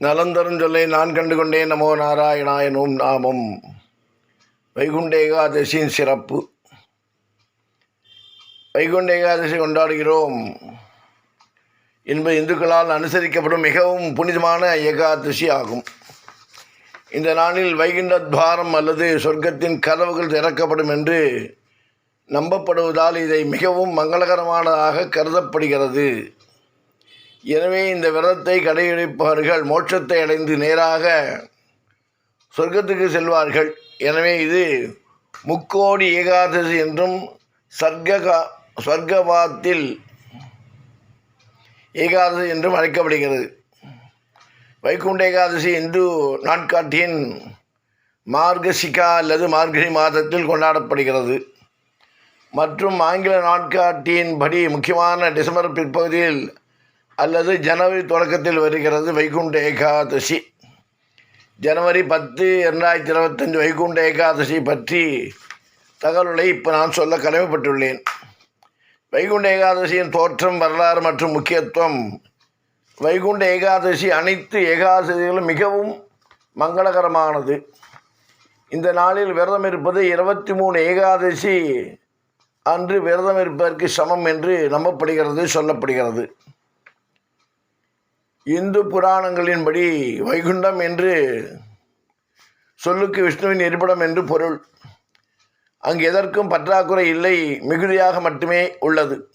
நலந்தரும் சொல்லை நான் கண்டு கொண்டேன் நமோ நாராயணாயனும் நாமம். வைகுண்ட ஏகாதசியின் சிறப்பு. வைகுண்ட ஏகாதசி கொண்டாடுகிறோம். என்பது இந்துக்களால் அனுசரிக்கப்படும் மிகவும் புனிதமான ஏகாதசி ஆகும். இந்த நாளில் வைகுண்ட துவாரம் அல்லது சொர்க்கத்தின் கதவுகள் திறக்கப்படும் என்று நம்பப்படுவதால் இதை மிகவும் மங்களகரமானதாக கருதப்படுகிறது. எனவே இந்த விரதத்தை கடைபிடிப்பவர்கள் மோட்சத்தை அடைந்து நேராக சொர்க்கத்துக்கு செல்வார்கள். எனவே இது முக்கோடி ஏகாதசி என்றும் சர்க்ககா சொர்க்கவாத்தில் ஏகாதசி என்றும் அழைக்கப்படுகிறது. வைகுண்ட ஏகாதசி இந்து நாட்காட்டியின் மார்கசிகா அல்லது மார்கழி மாதத்தில் கொண்டாடப்படுகிறது. மற்றும் ஆங்கில நாட்காட்டியின்படி முக்கியமான டிசம்பர் பிற்பகுதியில் அல்லது ஜனவரி தொடக்கத்தில் வருகிறது வைகுண்ட ஏகாதசி. ஜனவரி பத்து இரண்டாயிரத்தி இருபத்தஞ்சு வைகுண்ட ஏகாதசி பற்றி தகவல்களை இப்போ நான் சொல்ல கடமைப்பட்டுள்ளேன். வைகுண்ட ஏகாதசியின் தோற்றம் வரலாறு மற்றும் முக்கியத்துவம். வைகுண்ட ஏகாதசி அனைத்து ஏகாதசிகளும் மிகவும் மங்களகரமானது. இந்த நாளில் விரதம் இருப்பது இருபத்தி மூணு ஏகாதசி அன்று விரதம் இருப்பதற்கு சமம் என்று நம்பப்படுகிறது சொல்லப்படுகிறது. இந்து புராணங்களின்படி வைகுண்டம் என்று சொல்லுக்கு விஷ்ணுவின் இருப்பிடம் என்று பொருள். அங்கு எதற்கும் பற்றாக்குறை இல்லை மிகுதியாக மட்டுமே உள்ளது.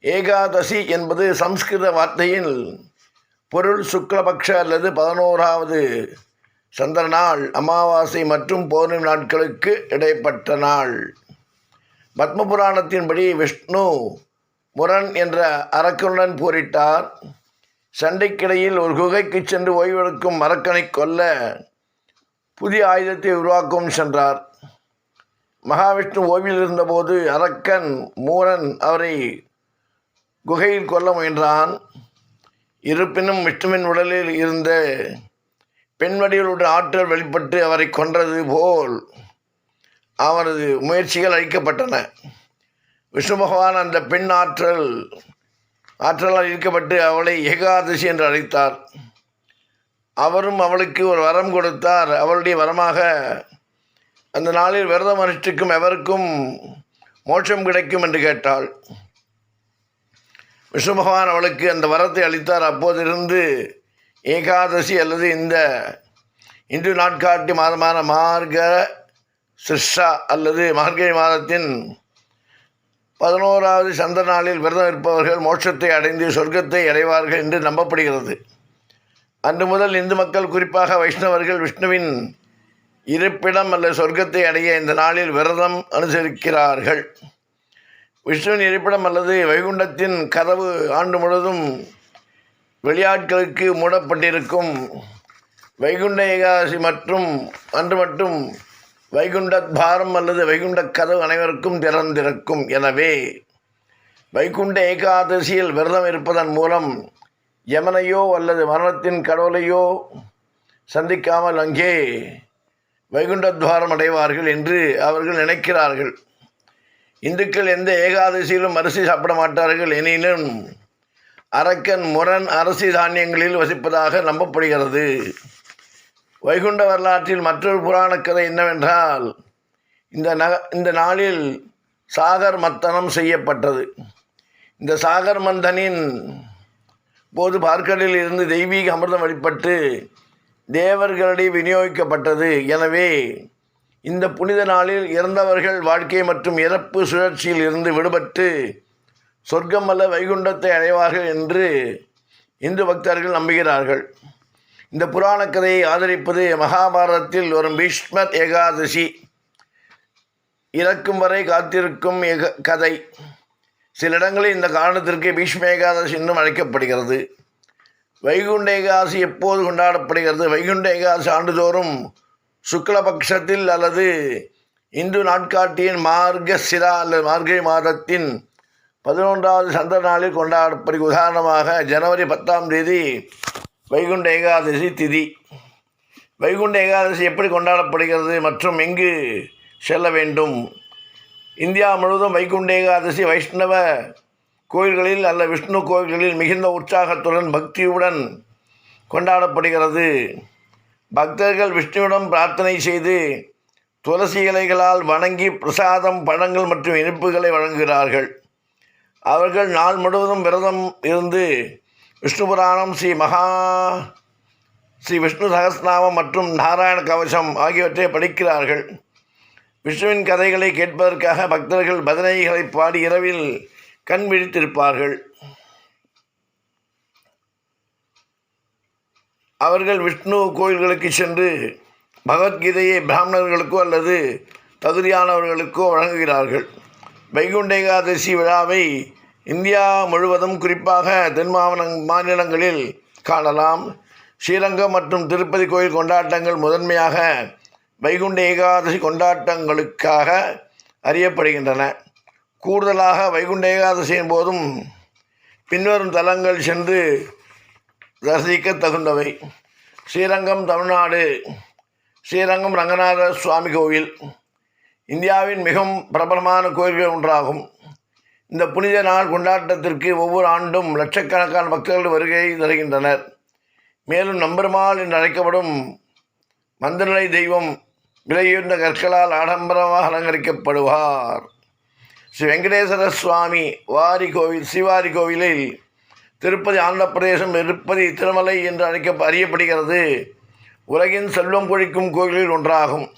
ஏகாதசி என்பது சம்ஸ்கிருத வார்த்தையில் பொருள். சுக்லபக்ஷ அல்லது பதினோராவது சந்திர நாள் அமாவாசை மற்றும் பௌர்ணமி நாட்களுக்கு இடைப்பட்ட நாள். பத்ம புராணத்தின்படி விஷ்ணு முரண் என்ற அரக்கனுடன் போரிட்டார். சண்டைக்கிடையில் ஒரு குகைக்கு சென்று ஓய்வெடுக்கும் மரக்கனை கொல்ல புதிய ஆயுதத்தை உருவாக்கவும் சென்றார். மகாவிஷ்ணு ஓய்வில் இருந்தபோது அரக்கன் மூரன் அவரை குகையில் கொல்ல முயன்றான். இருப்பினும் விஷ்ணுவின் உடலில் இருந்த பெண்வடிகளுடைய ஆற்றல் வெளிப்பட்டு அவரை கொன்றது போல் அவரது முயற்சிகள் அழிக்கப்பட்டன. விஷ்ணு பகவான் அந்த பெண் ஆற்றல் ஆற்றலால் ஈர்க்கப்பட்டு அவளை ஏகாதசி என்று அழைத்தார். அவரும் அவளுக்கு ஒரு வரம் கொடுத்தார். அவளுடைய வரமாக அந்த நாளில் விரதம் அனுஷ்டிக்கும் எவருக்கும் மோட்சம் கிடைக்கும் என்று கேட்டாள். விஷ்ணு பகவான் அவளுக்கு அந்த வரத்தை அளித்தார். அப்போதிருந்து ஏகாதசி அல்லது இந்த இந்து நாட்காட்டி மாதமான மார்க சிர்ஷா அல்லது மார்கழி மாதத்தின் பதினோராவது சந்த நாளில் விரதம் இருப்பவர்கள் மோட்சத்தை அடைந்து சொர்க்கத்தை அடைவார்கள் என்று நம்பப்படுகிறது. அன்று முதல் இந்து மக்கள் குறிப்பாக வைஷ்ணவர்கள் விஷ்ணுவின் இருப்பிடம் அல்லது சொர்க்கத்தை அடைய இந்த நாளில் விரதம் அனுசரிக்கிறார்கள். விஷ்ணுவின் இருப்பிடம் அல்லது வைகுண்டத்தின் கதவு ஆண்டு முழுவதும் வெளியாட்களுக்கு மூடப்பட்டிருக்கும். வைகுண்ட ஏகாதசி மற்றும் அன்று மட்டும் வைகுண்டத்பாரம் அல்லது வைகுண்ட கதவு அனைவருக்கும் திறந்திருக்கும். எனவே வைகுண்ட ஏகாதசியில் விரதம் இருப்பதன் மூலம் யமனையோ அல்லது மரணத்தின் கடவுளையோ சந்திக்காமல் அங்கே வைகுண்டத்வாரம் அடைவார்கள் என்று அவர்கள் நினைக்கிறார்கள். இந்துக்கள் எந்த ஏகாதசியிலும் அரிசி சாப்பிட மாட்டார்கள். எனினும் அரக்கன் முரண் அரசி தானியங்களில் வசிப்பதாக நம்பப்படுகிறது. வைகுண்ட வரலாற்றில் மற்றொரு புராண கதை என்னவென்றால் இந்த நக இந்த நாளில் சாகர் மத்தனம் செய்யப்பட்டது. இந்த சாகர் மந்தனின் போது பார்க்கடலில் இருந்து தெய்வீக அமிர்தம் வழிபட்டு தேவர்களிடையே விநியோகிக்கப்பட்டது. எனவே இந்த புனித நாளில் இறந்தவர்கள் வாழ்க்கை மற்றும் இறப்பு சுழற்சியில் இருந்து விடுபட்டு சொர்க்கமல்ல வைகுண்டத்தை அடைவார்கள் என்று இந்து பக்தர்கள் நம்புகிறார்கள். இந்த புராண கதையை ஆதரிப்பது மகாபாரதத்தில் வரும் பீஷ்மர் ஏகாதசி. இறக்கும் வரை காத்திருக்கும் ஏக கதை. சில இடங்களில் இந்த காரணத்திற்கு பீஷ்ம ஏகாதசி என்றும் அழைக்கப்படுகிறது. வைகுண்ட ஏகாதசி எப்போது கொண்டாடப்படுகிறது? வைகுண்ட ஏகாதசி ஆண்டுதோறும் சுக்லபக்ஷத்தில் அல்லது இந்து நாட்காட்டியின் மார்கசிரா அல்லது மார்கழி மாதத்தின் பதினொன்றாவது சந்திர நாளில் கொண்டாடப்படுகிறது. உதாரணமாக ஜனவரி பத்தாம் தேதி வைகுண்ட ஏகாதசி திதி. வைகுண்ட ஏகாதசி எப்படி கொண்டாடப்படுகிறது மற்றும் எங்கு செல்ல வேண்டும்? இந்தியா முழுவதும் வைகுண்ட ஏகாதசி வைஷ்ணவ கோயில்களில் அல்ல விஷ்ணு கோயில்களில் மிகுந்த உற்சாகத்துடன் பக்தியுடன் கொண்டாடப்படுகிறது. பக்தர்கள் விஷ்ணுவிடம் பிரார்த்தனை செய்து துளசி இலைகளால் வணங்கி பிரசாதம் பழங்கள் மற்றும் இனிப்புகளை வழங்குகிறார்கள். அவர்கள் நாள் முழுவதும் விரதம் இருந்து விஷ்ணு புராணம் ஸ்ரீ மகா ஸ்ரீ விஷ்ணு சகஸ்நாமம் மற்றும் நாராயண கவசம் ஆகியவற்றை படிக்கிறார்கள். விஷ்ணுவின் கதைகளை கேட்பதற்காக பக்தர்கள் பஜனைகளை பாடி இரவில் கண் விழித்திருப்பார்கள். அவர்கள் விஷ்ணு கோயில்களுக்கு சென்று பகவத்கீதையை பிராமணர்களுக்கோ அல்லது தகுதியானவர்களுக்கோ வழங்குகிறார்கள். வைகுண்ட ஏகாதசி விழாவை இந்தியா முழுவதும் குறிப்பாக தென் மாவன மாநிலங்களில் காணலாம். ஸ்ரீரங்கம் மற்றும் திருப்பதி கோயில் கொண்டாட்டங்கள் முதன்மையாக வைகுண்ட ஏகாதசி கொண்டாட்டங்களுக்காக அறியப்படுகின்றன. கூடுதலாக வைகுண்ட ஏகாதசியின் போதும் பின்வரும் தலங்கள் சென்று ரசிக்க தகுந்தவை. ஸ்ரீரங்கம் தமிழ்நாடு ஸ்ரீரங்கம் ரங்கநாத சுவாமி கோவில் இந்தியாவின் மிகவும் பிரபலமான கோயில்கள் ஒன்றாகும். இந்த புனித நாள் கொண்டாட்டத்திற்கு ஒவ்வொரு ஆண்டும் லட்சக்கணக்கான பக்தர்கள் வருகை தருகின்றனர். மேலும் நம்பெருமாள் என்று அழைக்கப்படும் மந்திரநிலை தெய்வம் விலையுயர்ந்த கற்களால் ஆடம்பரமாக அலங்கரிக்கப்படுவார். ஸ்ரீ வெங்கடேஸ்வர சுவாமி வாரி கோவில் ஸ்ரீவாரி கோவிலில் திருப்பதி ஆந்திர பிரதேசம் திருப்பதி திருமலை என்று அழைக்க அறியப்படுகிறது. உலகின் செல்வம் கொழிக்கும் கோயில்களில் ஒன்றாகும்.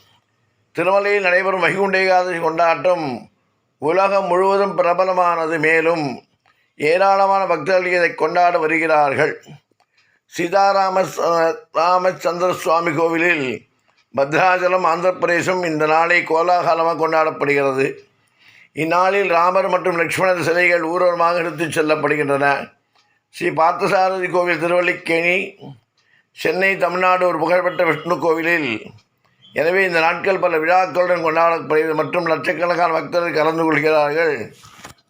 திருமலையில் நடைபெறும் வைகுண்ட ஏகாதசி கொண்டாட்டம் உலகம் முழுவதும் பிரபலமானது மேலும் ஏராளமான பக்தர்கள் இதை கொண்டாட வருகிறார்கள். சீதாராம ராமச்சந்திர சுவாமி கோவிலில் பத்ராஜலம் ஆந்திர பிரதேசம் இந்த நாளை கோலாகலமாக கொண்டாடப்படுகிறது. இந்நாளில் ராமர் மற்றும் லக்ஷ்மணர் சிலைகள் ஊர்வலமாக எடுத்துச் செல்லப்படுகின்றன. ஸ்ரீ பார்த்தசாரதி கோவில் திருவள்ளிக்கேணி சென்னை தமிழ்நாடு ஒரு புகழ்பெற்ற விஷ்ணு கோவிலில் எனவே இந்த நாட்கள் பல விழாக்களுடன் கொண்டாடப்படுகிறது. மற்றும் லட்சக்கணக்கான பக்தர்கள் கலந்து கொள்கிறார்கள்.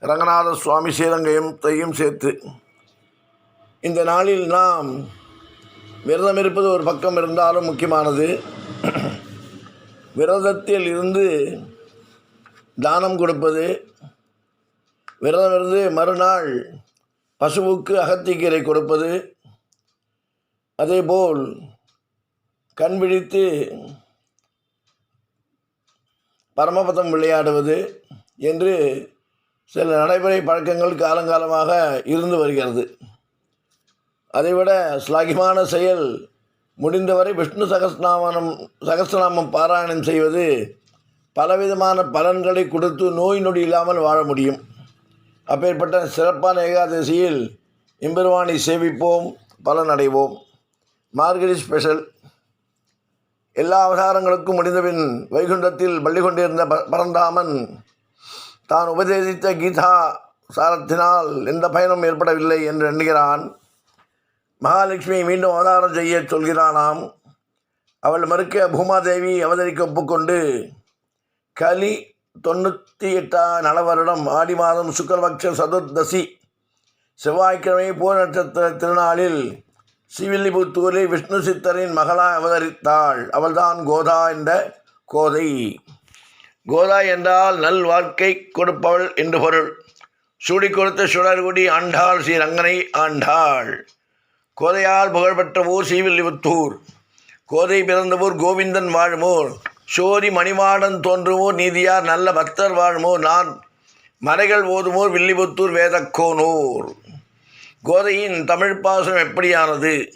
ரங்கநாத சுவாமி ஸ்ரீரங்கையும் தையும் சேர்த்து. இந்த நாளில் நாம் விரதம் இருப்பது ஒரு பக்கம் இருந்தாலும் முக்கியமானது. விரதத்தில் இருந்து தானம் கொடுப்பது. விரதம் இருந்து மறுநாள் பசுவுக்கு அகத்திக்கீரை கொடுப்பது. அதேபோல் கண் விழித்து பரமபதம் விளையாடுவது என்று சில நடைமுறை பழக்கங்கள் காலங்காலமாக இருந்து வருகிறது. அதைவிட ஸ்லாகிமான செயல் முடிந்தவரை விஷ்ணு சகஸ்நாமனம் சகஸ்நாமம் பாராயணம் செய்வது பலவிதமான பலன்களை கொடுத்து நோய் நொடி இல்லாமல் வாழ முடியும். அப்பேற்பட்ட சிறப்பான ஏகாதசியில் இம்பெருவானை சேவிப்போம் பலனடைவோம். மார்கழி ஸ்பெஷல். எல்லா அவதாரங்களுக்கும் முடிந்தபின் வைகுண்டத்தில் பள்ளி கொண்டிருந்த ப பரந்தாமன் தான் உபதேசித்த கீதா சாரத்தினால் எந்த பயனும் ஏற்படவில்லை என்று எண்ணுகிறான். மகாலட்சுமி மீண்டும் அவதாரம் செய்ய சொல்கிறானாம். அவள் மறுக்க பூமாதேவி அவதரிக்க ஒப்புக்கொண்டு கலி தொண்ணூற்றி எட்டாம் நலவருடம் ஆடி மாதம் சுக்கரபக்ஷ சதுர்தசி செவ்வாய்க்கிழமை பூ நட்சத்திர திருநாளில் ஸ்ரீவில்லிபுத்தூரில் விஷ்ணு சித்தரின் மகளாய் அவதரித்தாள். அவள்தான் கோதா என்ற கோதை. கோதா என்றால் நல் வாழ்க்கை கொடுப்பவள் என்று பொருள். சூடி கொடுத்து சுடர்குடி ஆண்டாள் ஸ்ரீ ரங்கனை ஆண்டாள். கோதையால் புகழ்பெற்ற ஊர் ஸ்ரீவில்லிபுத்தூர் கோதை பிறந்த ஊர் கோவிந்தன் வாழுமோர். சோரி மணிமாடன் தோன்றுவோர் நீதியார் நல்ல பக்தர் வாழுமோர். நான் மறைகள் ஓதுமோர் வில்லிபுத்தூர் வேதக்கோனூர். கோதையின் தமிழ் பாசம் எப்படியானது?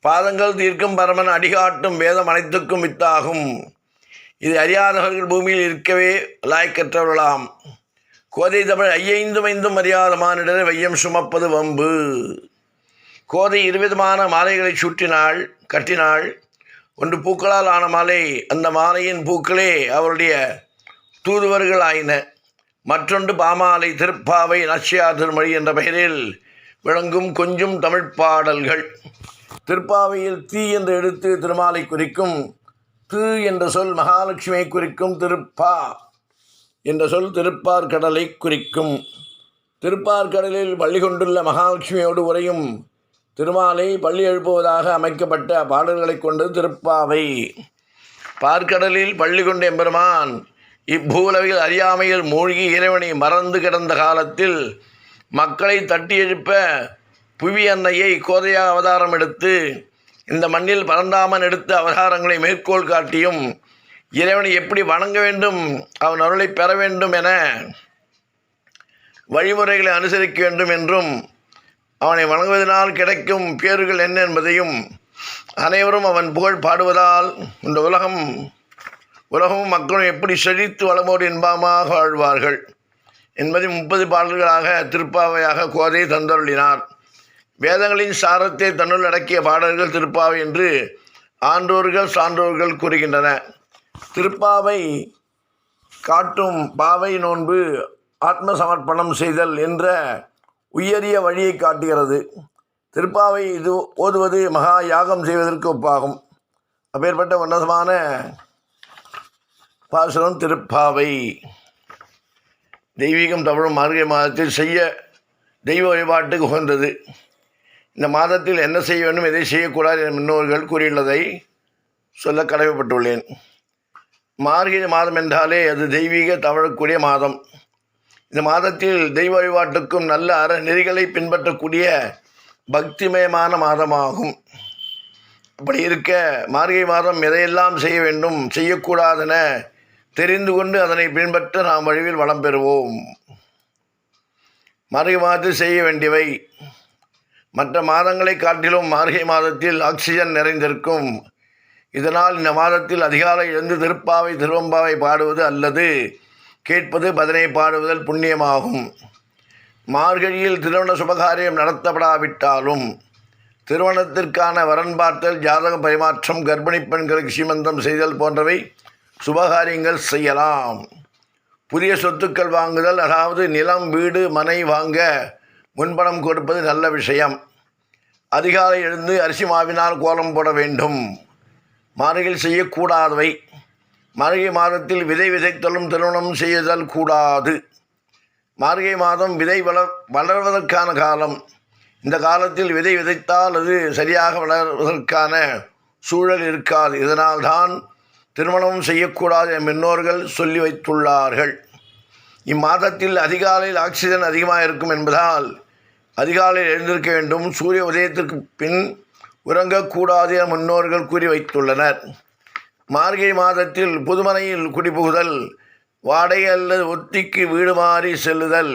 பாதங்கள் தீர்க்கும் பரமன் அடிகாட்டும் வேதம் அனைத்துக்கும் வித்தாகும் இது அறியாதவர்கள் பூமியில் இருக்கவே லாய்க்கற்றவர்களாம். கோதை தமிழ் ஐயைந்தும் ஐந்தும் அறியாத மானிடரை வையம் சுமப்பது வம்பு. கோதை இருவிதமான மாலைகளை சுற்றினாள் கட்டினாள். ஒன்று பூக்களால் ஆன மாலை அந்த மாலையின் பூக்களே அவருடைய தூதுவர்கள் ஆயின மற்றொன்று பாமாலை திருப்பாவை நச்சியார் திருமொழி என்ற பெயரில் விளங்கும் கொஞ்சம் தமிழ் பாடல்கள். திருப்பாவையில் தீ என்ற எழுத்து திருமாலை குறிக்கும் து என்ற சொல் மகாலட்சுமியை குறிக்கும் திருப்பா என்ற சொல் திருப்பார்கடலை குறிக்கும். திருப்பார்கடலில் பள்ளி கொண்டுள்ள மகாலட்சுமியோடு உரையும் திருமாலை பள்ளி எழுப்புவதாக அமைக்கப்பட்ட பாடல்களை கொண்டு திருப்பாவை. பார்க்கடலில் பள்ளி கொண்ட எம்பெருமான் இப்பூலவில் அறியாமையில் மூழ்கி இறைவனை மறந்து கிடந்த காலத்தில் மக்களை தட்டி எழுப்ப புவி அன்னையை கோதையா அவதாரம் எடுத்து இந்த மண்ணில் பரந்தாமன் எடுத்த அவதாரங்களை மேற்கோள் காட்டியும் இறைவனை எப்படி வணங்க வேண்டும் அவன் அருளை பெற வேண்டும் என வழிமுறைகளை அனுசரிக்க வேண்டும் என்றும் அவனை வணங்குவதனால் கிடைக்கும் பேறுகள் என்ன என்பதையும் அனைவரும் அவன் புகழ் பாடுவதால் இந்த உலகம் உலகமும் மக்களும் எப்படி செழித்து வளமோடு இன்பமாக வாழ்வார்கள். என்பதை முப்பது பாடல்களாக திருப்பாவையாக கோதை தந்தருளினார். வேதங்களின் சாரத்தை தன்னுள் அடக்கிய பாடல்கள் திருப்பாவை என்று ஆன்றோர்கள் சான்றோர்கள் கூறுகின்றன. திருப்பாவை காட்டும் பாவை நோன்பு ஆத்ம சமர்ப்பணம் செய்தல் என்ற உயரிய வழியை காட்டுகிறது. திருப்பாவை இது ஓதுவது மகா யாகம் செய்வதற்கு ஒப்பாகும். அப்பேற்பட்ட உன்னதமான பாசுரம் திருப்பாவை. தெய்வீகம் தமிழும் மார்கழி மாதத்தில் செய்ய தெய்வ வழிபாட்டுக்கு உகந்தது. இந்த மாதத்தில் என்ன செய்ய வேண்டும் எதை செய்யக்கூடாது என முன்னோர்கள் கூறியுள்ளதை சொல்ல கடமைப்பட்டுள்ளேன். மார்கழி மாதம் என்றாலே அது தெய்வீக தவழக்கூடிய மாதம். இந்த மாதத்தில் தெய்வ வழிபாட்டுக்கும் நல்ல அற நெறிகளை பின்பற்றக்கூடிய பக்திமயமான மாதமாகும். அப்படி இருக்க மார்கழி மாதம் எதையெல்லாம் செய்ய வேண்டும் செய்யக்கூடாதென தெரிந்து கொண்டு அதனை பின்பற்ற நாம் வழிவில் வளம் பெறுவோம். மார்கை மாதத்தில் செய்ய வேண்டியவை. மற்ற மாதங்களை காட்டிலும் மார்கை மாதத்தில் ஆக்சிஜன் நிறைந்திருக்கும். இதனால் இந்த மாதத்தில் அதிகாலை எழுந்து திருப்பாவை திருவம்பாவை பாடுவது அல்லது கேட்பது பதனை பாடுவதல் புண்ணியமாகும். மார்கழியில் திருமண சுபகாரியம் நடத்தப்படாவிட்டாலும் திருமணத்திற்கான வரன் பார்த்தல் ஜாதக பரிமாற்றம் கர்ப்பிணி பெண்களுக்கு சீமந்தம் செய்தல் போன்றவை சுபகாரியங்கள் செய்யலாம். புதிய சொத்துக்கள் வாங்குதல் அதாவது நிலம் வீடு மனை வாங்க முன்பணம் கொடுப்பது நல்ல விஷயம். அதிகாலை எழுந்து அரிசி மாவினால் கோலம் போட வேண்டும். மார்கழியில் செய்யக்கூடாதவை. மார்கை மாதத்தில் விதை விதைத்தலும் திருமணம் செய்தல் கூடாது. மார்கை மாதம் விதை வளர் வளர்வதற்கான காலம். இந்த காலத்தில் விதை விதைத்தால் அது சரியாக வளர்வதற்கான சூழல் இருக்காது. இதனால்தான் திருமணம் செய்யக்கூடாது என் முன்னோர்கள் சொல்லி வைத்துள்ளார்கள். இம்மாதத்தில் அதிகாலையில் ஆக்சிஜன் அதிகமாக இருக்கும் என்பதால் அதிகாலையில் எழுந்திருக்க வேண்டும். சூரிய உதயத்திற்கு பின் உறங்கக்கூடாது என முன்னோர்கள் கூறி வைத்துள்ளனர். மார்கழி மாதத்தில் புதுமனையில் குடிபுகுதல் வாடகை அல்லது ஒத்திக்கு வீடு மாறி செல்லுதல்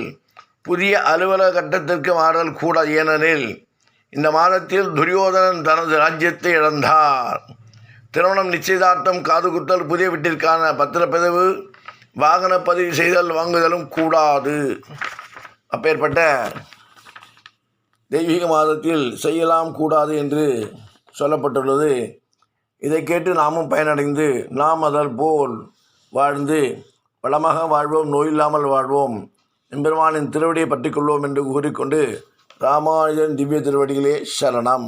புதிய அலுவலக கட்டத்திற்கு மாறல் கூடாது. ஏனெனில் இந்த மாதத்தில் துரியோதனன் தனது ராஜ்யத்தை இழந்தார். திருமணம் நிச்சயதார்த்தம் காது குத்தல் புதிய வீட்டிற்கான பத்திரப்பதிவு வாகன பதிவு செய்தல் வாங்குதலும் கூடாது. அப்பேற்பட்ட தெய்வீக மாதத்தில் செய்யலாம் கூடாது என்று சொல்லப்பட்டுள்ளது. இதை கேட்டு நாமும் பயனடைந்து நாம் அதல் போல் வாழ்ந்து வளமாக வாழ்வோம் நோயில்லாமல் வாழ்வோம் எம்பெருமானின் திருவடியை பற்றிக்கொள்வோம் என்று கூறிக்கொண்டு ராமானுஜன் திவ்ய திருவடிகளே சரணம்.